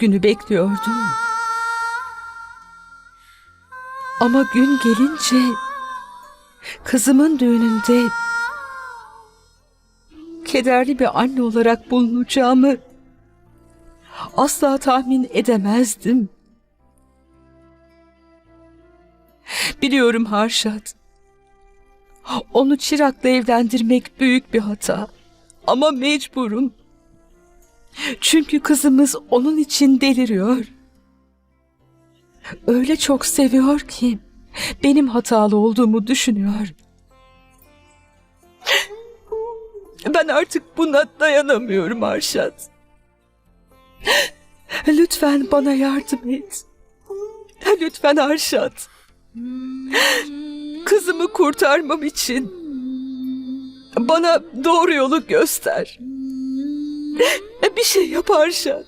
bugünü bekliyordum. Ama gün gelince kızımın düğününde kederli bir anne olarak bulunacağımı asla tahmin edemezdim. Biliyorum Harşat. Onu çırakla evlendirmek büyük bir hata. Ama mecburum. Çünkü kızımız onun için deliriyor. Öyle çok seviyor ki benim hatalı olduğumu düşünüyor. Ben artık buna dayanamıyorum Arşat. Lütfen bana yardım et. Lütfen Arşat. Kızımı kurtarmam için bana doğru yolu göster. Bir şey yap Arşat.